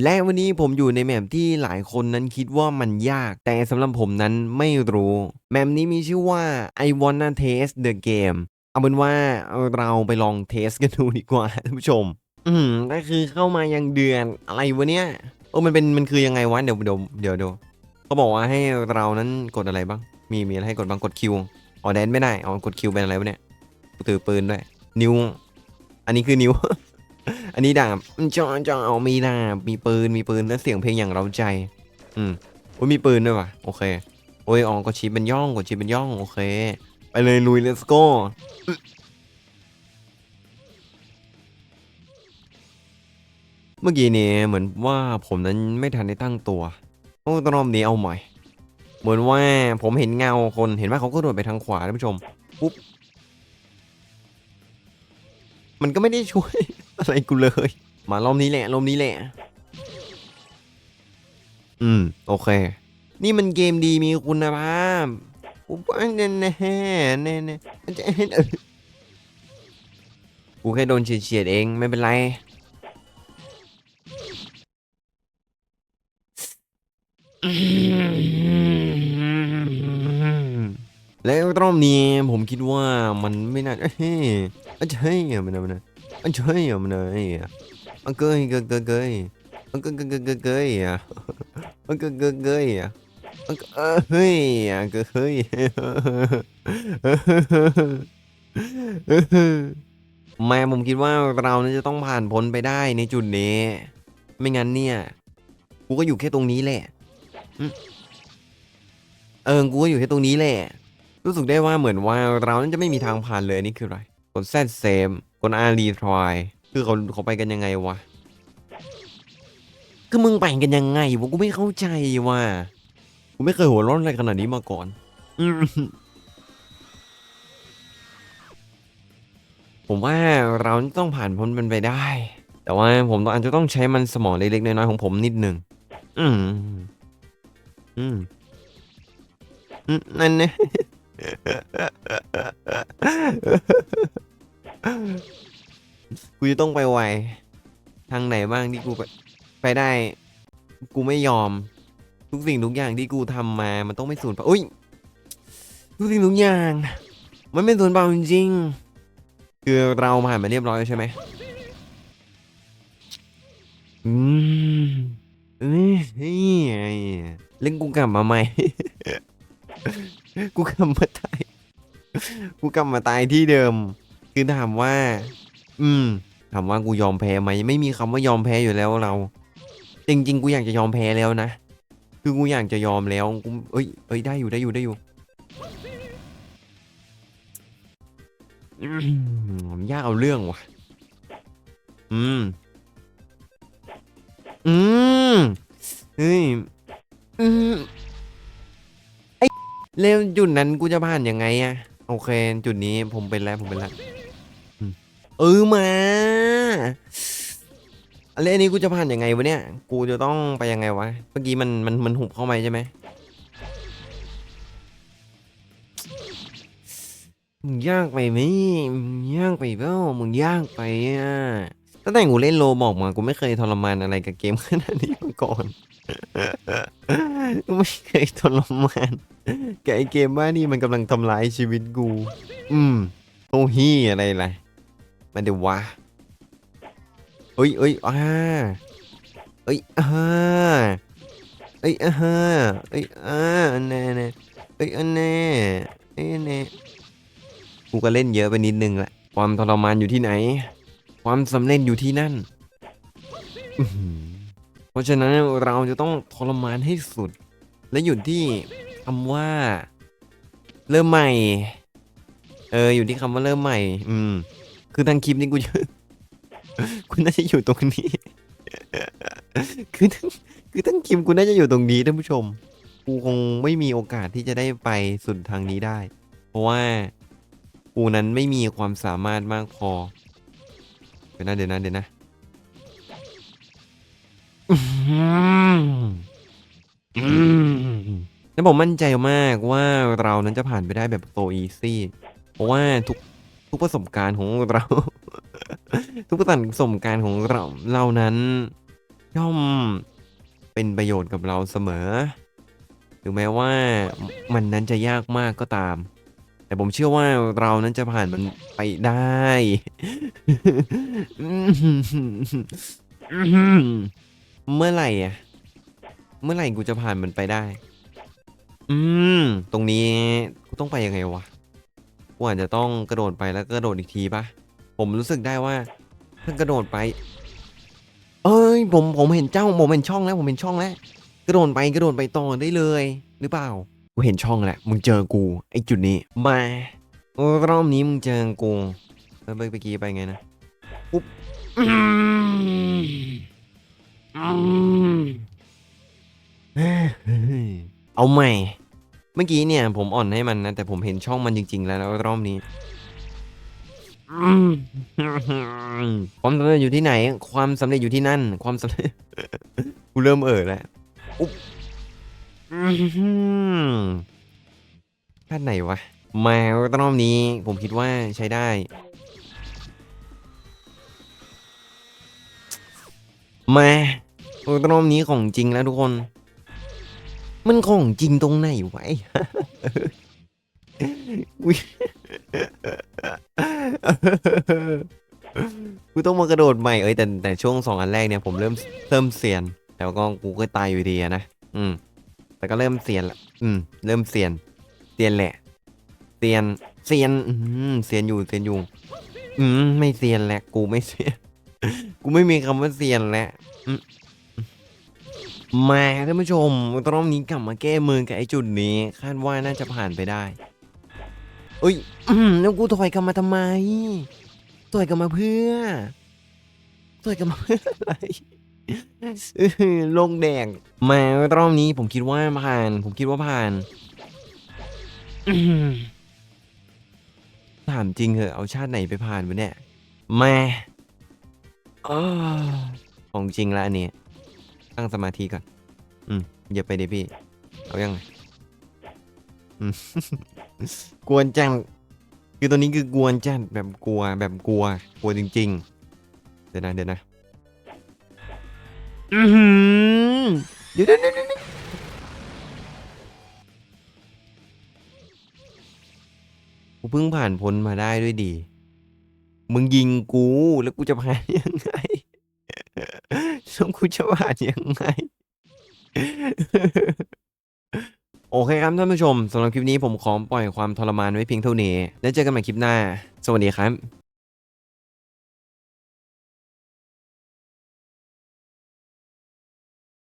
และวันนี้ผมอยู่ในแมปที่หลายคนนั้นคิดว่ามันยาก แต่สำหรับผมนั้นไม่รู้ แมปนี้มีชื่อว่า I wanna taste the game เอาเป็นว่าเราไปลองเทสกันดูดีกว่าท่านผู้ชม อืมก็คือเข้ามายังเดือนอะไรวะเนี่ยโอ้มันเป็นมันคือยังไงวะเดี๋ยวเดี๋ยวเดี๋ยวเดี๋ยวเขาบอกว่าให้เรานั้นกดอะไรบ้าง มีมีอะไรให้กดบ้างกดคิวอ๋อแดนไม่ได้อ๋อกดคิวเป็นอะไรวะเนี่ยถือปืนด้วยนิ้ว อันนี้คือนิ้ว อันนี้ดาบจอจอเอามีดาบมีปืนมีปืนและเสียงเพลงอย่างเราใจ อืมโอ้ยมีปืนด้วยว่ะโอเคโอ้ยอ๋อกดชิปเป็นย่องกดชิปเป็นย่องโอเค ไปเลยลุย let's go เมื่อกี้นี้เหมือนว่าผมนั้นไม่ทันได้ตั้งตัวโอ้ตรอบนี้เอาใหม่ เหมือนว่าผมเห็นเงาคนเห็นว่าเขาก็โดดไปทางขวาท่านผู้ชมปุ๊บมันก็ไม่ได้ช่วย อะไรกูเลย มารอบนี้แหละรอบนี้แหละ อืม โอเค นี่มันเกมดีมีคุณภาพกูว่าแน่แน่แน่แน่จะเนเออกูแค่โดนเฉียดๆเองไม่เป็นไรแล้วรอบนี้ผมคิดว่ามันไม่น่าเฮ้ยอันใช่อะมันอะมันอะ อันใช่อะมันอะไอ้อะอันเกยเกยเกยเกยอันเกยเกยเกยเกยเกยอะอันเกยเกยเกยอะอันเกยเฮ้ยอันเกยเฮ้ยแม่ผมคิดว่าเราน่าจะต้องผ่านพ้นไปได้ในจุดนี้ ไม่งั้นเนี่ยกูก็อยู่แค่ตรงนี้แหละเออกูก็อยู่แค่ตรงนี้แหละ รู้สึกได้ว่าเหมือนว่าเรานั้นจะไม่มีทางผ่านเลยนี่คืออะไรกดแซดเซม กดอารีทรายคือเขาเขาไปกันยังไงวะ คือมึงไปกันยังไงวะกูไม่เข้าใจว่ะกูไม่เคยหัวร้อนอะไรขนาดนี้มาก่อนอผมว่าเราต้องผ่านพ้นมันไปได้ แต่ว่าผมอาจจะต้องใช้มันสมองเล็กๆน้อยๆของผมนิดหนึ่งอืม อืมอืมนั่นเนี่ย กูจะต้องไปไวทางไหนบ้างที่กูไปไปได้ กูไม่ยอม ทุกสิ่งทุกอย่างที่กูทำมา มันต้องไม่สูญเปล่าอุ้ยทุกสิ่งทุกอย่าง มันไม่สูญเปล่าจริงๆคือเราผ่านมาเรียบร้อยแล้วใช่ไหมอืมเอ้ยเฮ้ยเล่นกูกลับมาใหม่ กูกลับมาตาย กูกลับมาตายที่เดิม คือถามว่า อืมถามว่ากูยอมแพ้ไหมไม่มีคำว่ายอมแพ้อยู่แล้วเรา จริง ๆ กูอยากจะยอมแพ้แล้วนะคือกูอยากจะยอมแล้วกูเอ้ยเอ้ยได้อยู่ได้อยู่ได้อยู่มยากเอาเรื่องว่ะ อืม อืมเฮ้ยอืมแล้วจุดนั้นกูจะผ่านยังไงอะโอเค จุดนี้ผมเป็นแล้วผมเป็นแล้ว เออมาแล้วอันนี้กูจะผ่านยังไงวะเนี่ย กูจะต้องไปยังไงวะ เมื่อกี้มันมันมันหุบเข้ามาใช่ไหมมึงยากไปไหมมึงยากไปเปล่ามึงยากไปอะตั้งแต่กูเล่นโลบอกมา กูไม่เคยทรมานอะไรกับเกมขนาดนี้มาก่อน ไม่เคยทรมานแกบไอเกมว่านี่มันกำลังทำร้ายชีวิตกู อืมโอ้ฮี่อะไรล่ะ มาเดี๋ยววะเอ้ยเอ้ยอ่าเอ้ยอ่าเอ้ยอ่าเอ้ยอ่าอันแน่แน่เอ้ยอันแน่เอ้ยอันแน่กูก็เล่นเยอะไปนิดนึงแหละความทรมานอยู่ที่ไหน ความสำเร็จอยู่ที่นั่น เพราะฉะนั้นเราจะต้องทรมานให้สุด และอยู่ที่คำว่า เริ่มใหม่ เออ อยู่ที่คำว่าเริ่มใหม่ อืม คือทางคลิปนี้กูจะกูน่าจะอยู่ตรงนี้ คือทั้งคือทั้งคลิปกูน่าจะอยู่ตรงนี้ท่านผู้ชม กูคงไม่มีโอกาสที่จะได้ไปสุดทางนี้ได้ เพราะว่ากูนั้นไม่มีความสามารถมากพอ เดี๋ยวนะเดี๋ยวนะเดี๋ยวนะแล้วผมมั่นใจมากว่าเรานั้นจะผ่านไปได้แบบโซอีซี่ เพราะว่าทุก ทุกประสบการณ์ของเรา ทุกประสบการณ์ของเราเรานั้นย่อมเป็นประโยชน์กับเราเสมอถึงแม้ว่ามันนั้นจะยากมากก็ตาม แต่ผมเชื่อว่าเรานั้นจะผ่านมันไปได้ เมื่อไหร่อะเมื่อไหร่กูจะผ่านมันไปได้ อืม ตรงนี้กูต้องไปยังไงวะ กูอาจจะต้องกระโดดไปแล้วกระโดดอีกทีปะผมรู้สึกได้ว่าถ้ากระโดดไป เอ้ยผมผมเห็นเจ้าผมเห็นช่องแล้วผมเห็นช่องแล้ว กระโดดไปกระโดดไปต่อได้เลย หรือเปล่ากูเห็นช่องแล้วมึงเจอกูไอจุดนี้มารอบนี้มึงเจอกูเออเมื่อกี้ไปไงนะปุ๊บอืมอืมเฮ้ยเอาใหม่ เมื่อกี้เนี่ยผมอ่อนให้มันนะ แต่ผมเห็นช่องมันจริงๆแล้วแล้วรอบนี้ ความสำเร็จอยู่ที่ไหน ความสำเร็จอยู่ที่นั่น ความสำเร็จกูเริ่มเอ่อแล้วอุ๊บท่านไหนวะ มารอบนี้ ผมคิดว่าใช้ได้ มารอบนี้ของจริงแล้วทุกคน มันของจริงตรงไหนไอ้กูต้องมากระโดดใหม่เอ้ยแต่แต่ช่วงสองอันแรกเนี่ยผมเริ่มเริ่มเซียน แต่ว่าก็กูก็ตายอยู่ดีนะอืม แต่ก็เริ่มเซียนละอืม เริ่มเซียนเซียนแหละเซียนเซียน อืมเซียนอยู่เซียนอยู่ อืมไม่เซียนแหละ กูไม่เซียนกูไม่มีคำว่าเซียนแล้วอืม มาท่านผู้ชมรอบนี้กลับมาแก้มือกับไอ้จุดนี้ คาดว่าน่าจะผ่านไปได้เอ้ยอืมแล้วกูถอยกลับมาทำไมถอยกลับมาเพื่อถอยกลับมาเพื่ออะไรลงแดงมารอบนี้ผมคิดว่าผ่าน ผมคิดว่าผ่านถามจริงเหอะเอาชาติไหนไปผ่านวะเนี่ยมาของจริงละอันนี้ ตั้งสมาธิก่อน อืมอย่าไปดิพี่ เอายังไงอืม กวนจัง คือตัวนี้คือกวนจัดแบบกลัวแบบกลัว กลัวจริง ๆ เดี๋ยวนะเดี๋ยวนะ อือหือเดี๋ยวเดี๋ยวเดี๋ยวเดี๋ยวกูเพิ่งผ่านพ้นมาได้ด้วยดี มึงยิงกูแล้วกูจะผ่านยังไง แล้วกูจะผ่านยังไง โอเคครับท่านผู้ชมสำหรับคลิปนี้ผมขอปล่อยความทรมานไว้เพียงเท่านี้ แล้วเจอกันใหม่คลิปหน้า สวัสดีครับ